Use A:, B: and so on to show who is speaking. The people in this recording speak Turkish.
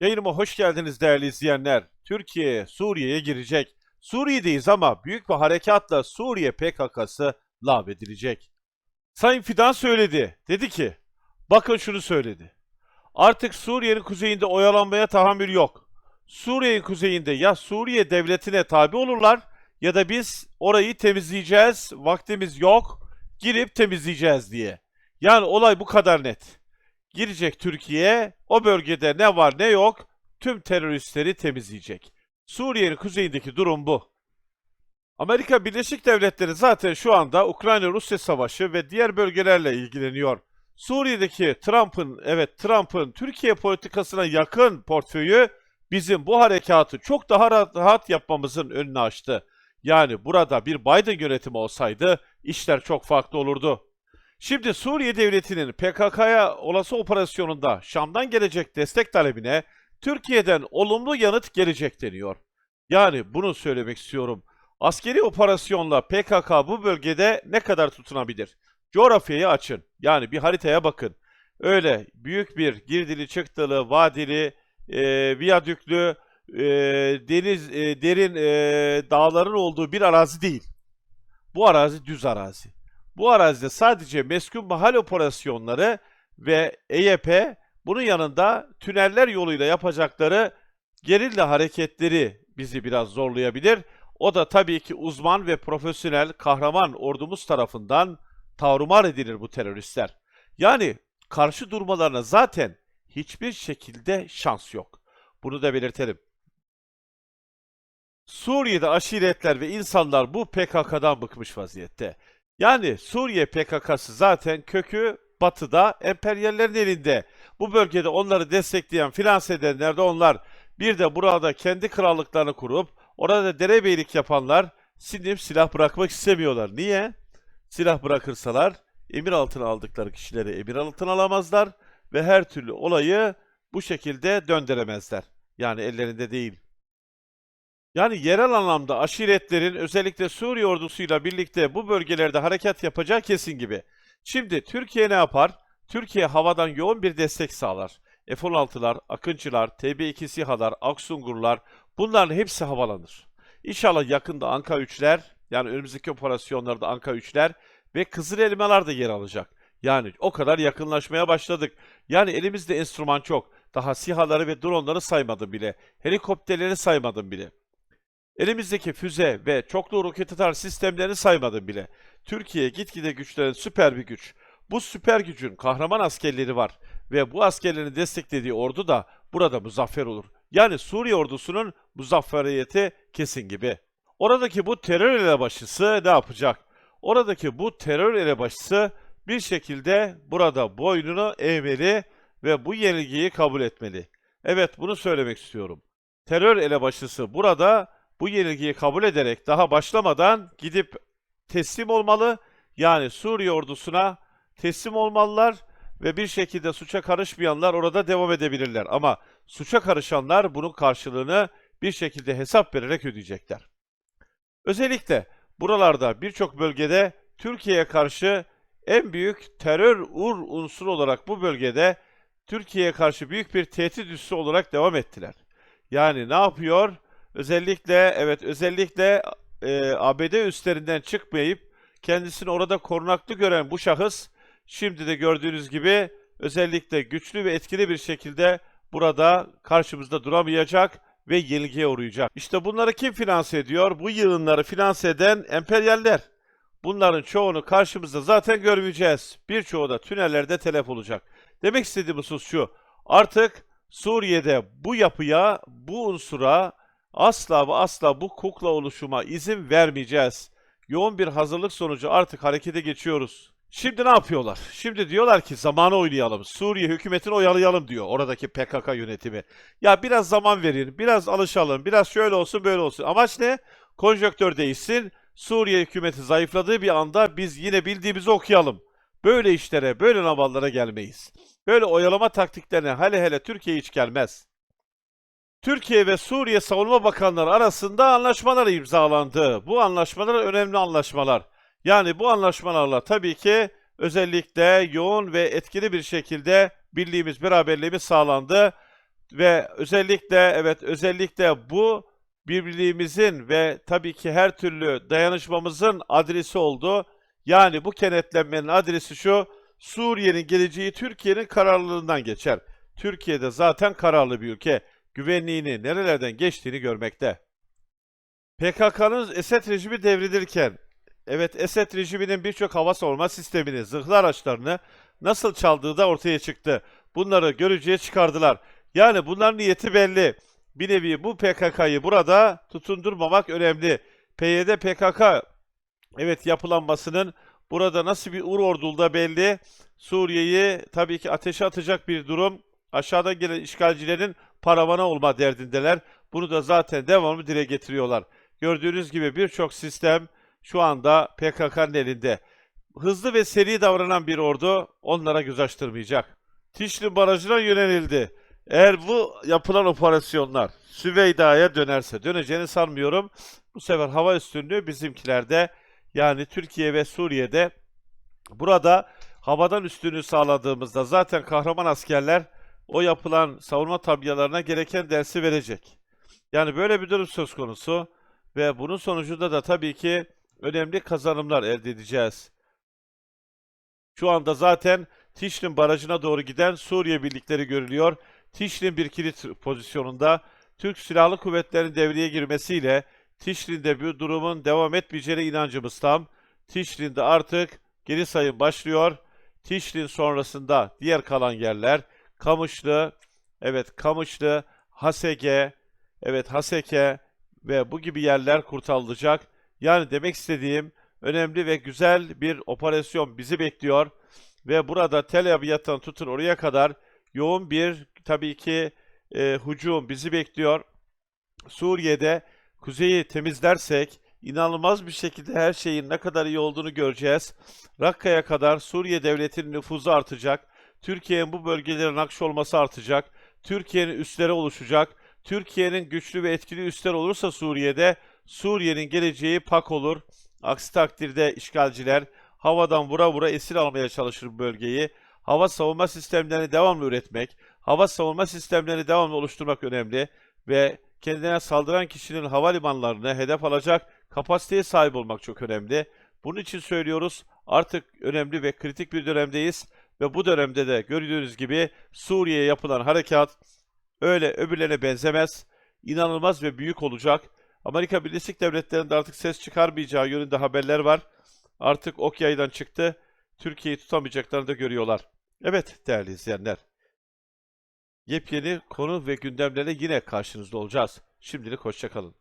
A: Yayınıma hoş geldiniz değerli izleyenler. Türkiye Suriye'ye girecek. Suriye'deyiz ama büyük bir harekatla Suriye PKK'sı lağvedilecek. Sayın Fidan söyledi. Dedi ki, bakın şunu söyledi. Artık Suriye'nin kuzeyinde oyalanmaya tahammül yok. Suriye'nin kuzeyinde ya Suriye devletine tabi olurlar ya da biz orayı temizleyeceğiz, vaktimiz yok, girip temizleyeceğiz diye. Yani olay bu kadar net. Girecek Türkiye, o bölgede ne var ne yok tüm teröristleri temizleyecek. Suriye'nin kuzeyindeki durum bu. Amerika Birleşik Devletleri zaten şu anda Ukrayna-Rusya savaşı ve diğer bölgelerle ilgileniyor. Suriye'deki Trump'ın, evet Trump'ın Türkiye politikasına yakın portföyü bizim bu harekatı çok daha rahat, yapmamızın önünü açtı. Yani burada bir Biden yönetimi olsaydı işler çok farklı olurdu. Şimdi Suriye Devleti'nin PKK'ya olası operasyonunda Şam'dan gelecek destek talebine Türkiye'den olumlu yanıt gelecek deniyor. Yani bunu söylemek istiyorum. Askeri operasyonla PKK bu bölgede ne kadar tutunabilir? Coğrafyayı açın. Yani bir haritaya bakın. Öyle büyük bir girdili çıktılı, vadili, e, viyadüklü, e, deniz, e, derin e, dağların olduğu bir arazi değil. Bu arazi düz arazi. Bu arazide sadece meskun mahal operasyonları ve EYP bunun yanında tüneller yoluyla yapacakları gerilla hareketleri bizi biraz zorlayabilir. O da tabii ki uzman ve profesyonel kahraman ordumuz tarafından tavrumar edilir bu teröristler. Yani karşı durmalarına zaten hiçbir şekilde şans yok. Bunu da belirtelim. Suriye'de aşiretler ve insanlar bu PKK'dan bıkmış vaziyette. Yani Suriye PKK'sı zaten kökü batıda emperyallerin elinde. Bu bölgede onları destekleyen, finanse edenler de onlar. Bir de burada kendi krallıklarını kurup orada derebeylik yapanlar sinip silah bırakmak istemiyorlar. Niye? Silah bırakırsalar emir altına aldıkları kişileri emir altına alamazlar ve her türlü olayı bu şekilde döndüremezler. Yani ellerinde değil. Yani yerel anlamda aşiretlerin özellikle Suriye ordusuyla birlikte bu bölgelerde harekat yapacağı kesin gibi. Şimdi Türkiye ne yapar? Türkiye havadan yoğun bir destek sağlar. F-16'lar, Akıncılar, TB2 SİHA'lar, Aksungurlar bunların hepsi havalanır. İnşallah yakında Anka 3'ler yani önümüzdeki operasyonlarda Anka 3'ler ve Kızıl Elmalar da yer alacak. Yani o kadar yakınlaşmaya başladık. Yani elimizde enstrüman çok. Daha SİHA'ları ve dronları saymadım bile. Helikopterleri saymadım bile. Elimizdeki füze ve çoklu roket atar sistemlerini saymadım bile. Türkiye gitgide güçlenen süper bir güç. Bu süper gücün kahraman askerleri var ve bu askerlerin desteklediği ordu da burada muzaffer olur. Yani Suriye ordusunun muzafferiyeti kesin gibi. Oradaki bu terör elebaşısı ne yapacak? Oradaki bu terör elebaşısı bir şekilde burada boynunu eğmeli ve bu yenilgiyi kabul etmeli. Evet bunu söylemek istiyorum. Terör elebaşısı burada bu yenilgiyi kabul ederek daha başlamadan gidip teslim olmalı. Yani Suriye ordusuna teslim olmalılar ve bir şekilde suça karışmayanlar orada devam edebilirler. Ama suça karışanlar bunun karşılığını bir şekilde hesap vererek ödeyecekler. Özellikle buralarda birçok bölgede Türkiye'ye karşı en büyük terör ur unsuru olarak bu bölgede Türkiye'ye karşı büyük bir tehdit üssü olarak devam ettiler. Yani ne yapıyor? Özellikle evet özellikle e, ABD üstlerinden çıkmayıp kendisini orada korunaklı gören bu şahıs şimdi de gördüğünüz gibi özellikle güçlü ve etkili bir şekilde burada karşımızda duramayacak ve yenilgiye uğrayacak. İşte bunları kim finanse ediyor? Bu yığınları finanse eden emperyaller. Bunların çoğunu karşımızda zaten görmeyeceğiz. Birçoğu da tünellerde telef olacak. Demek istediğim husus şu. Artık Suriye'de bu yapıya, bu unsura asla ve asla bu kukla oluşuma izin vermeyeceğiz. Yoğun bir hazırlık sonucu artık harekete geçiyoruz. Şimdi ne yapıyorlar? Şimdi diyorlar ki zamanı oynayalım. Suriye hükümetini oyalayalım diyor oradaki PKK yönetimi. Ya biraz zaman verin, biraz alışalım, biraz şöyle olsun böyle olsun. Amaç ne? Konjöktör değişsin. Suriye hükümeti zayıfladığı bir anda biz yine bildiğimizi okuyalım. Böyle işlere, böyle navallara gelmeyiz. Böyle oyalama taktiklerine hele hele Türkiye hiç gelmez. Türkiye ve Suriye Savunma Bakanları arasında anlaşmalar imzalandı. Bu anlaşmalar önemli anlaşmalar. Yani bu anlaşmalarla tabii ki özellikle yoğun ve etkili bir şekilde birliğimiz, beraberliğimiz sağlandı. ve özellikle evet özellikle bu birliğimizin ve tabii ki her türlü dayanışmamızın adresi oldu. Yani bu kenetlenmenin adresi şu, Suriye'nin geleceği Türkiye'nin kararlılığından geçer. Türkiye'de zaten kararlı bir ülke. Güvenliğini nerelerden geçtiğini görmekte. PKK'nın Esed rejimi devrilirken, evet Esed rejiminin birçok hava savunma sistemini, zırhlı araçlarını nasıl çaldığı da ortaya çıktı. Bunları görücüye çıkardılar. Yani bunların niyeti belli. Bir nevi bu PKK'yı burada tutundurmamak önemli. PYD PKK evet yapılanmasının burada nasıl bir ur ordulu da belli. Suriye'yi tabii ki ateşe atacak bir durum. Aşağıda gelen işgalcilerin paravana olma derdindeler. Bunu da zaten devamlı dile getiriyorlar. Gördüğünüz gibi birçok sistem şu anda PKK'nın elinde. Hızlı ve seri davranan bir ordu onlara göz açtırmayacak. Tişli Barajı'na yönelildi. Eğer bu yapılan operasyonlar Süveyda'ya dönerse, döneceğini sanmıyorum. Bu sefer hava üstünlüğü bizimkilerde yani Türkiye ve Suriye'de burada havadan üstünlüğü sağladığımızda zaten kahraman askerler o yapılan savunma tabyalarına gereken dersi verecek. Yani böyle bir durum söz konusu ve bunun sonucunda da tabii ki önemli kazanımlar elde edeceğiz. Şu anda zaten Tişlin Barajı'na doğru giden Suriye birlikleri görülüyor. Tişlin bir kilit pozisyonunda Türk Silahlı Kuvvetleri'nin devreye girmesiyle Tişlin'de bir durumun devam etmeyeceğine inancımız tam. Tişlin'de artık geri sayım başlıyor. Tişlin sonrasında diğer kalan yerler Kamışlı, evet Kamışlı, Haseke, evet Haseke ve bu gibi yerler kurtarılacak. Yani demek istediğim önemli ve güzel bir operasyon bizi bekliyor ve burada Tel Abyad'dan tutun oraya kadar yoğun bir tabii ki e, hücum bizi bekliyor. Suriye'de kuzeyi temizlersek inanılmaz bir şekilde her şeyin ne kadar iyi olduğunu göreceğiz. Rakka'ya kadar Suriye devletinin nüfuzu artacak. Türkiye'nin bu bölgelerin akış olması artacak. Türkiye'nin üsleri oluşacak. Türkiye'nin güçlü ve etkili üsler olursa Suriye'de Suriye'nin geleceği pak olur. Aksi takdirde işgalciler havadan vura vura esir almaya çalışır bu bölgeyi. Hava savunma sistemlerini devamlı üretmek, hava savunma sistemlerini devamlı oluşturmak önemli ve kendine saldıran kişinin havalimanlarını hedef alacak kapasiteye sahip olmak çok önemli. Bunun için söylüyoruz artık önemli ve kritik bir dönemdeyiz ve bu dönemde de gördüğünüz gibi Suriye'ye yapılan harekat öyle öbürlerine benzemez. İnanılmaz ve büyük olacak. Amerika Birleşik Devletleri'nde artık ses çıkarmayacağı yönünde haberler var. Artık ok yaydan çıktı. Türkiye'yi tutamayacaklarını da görüyorlar. Evet değerli izleyenler. Yepyeni konu ve gündemlerle yine karşınızda olacağız. Şimdilik hoşçakalın.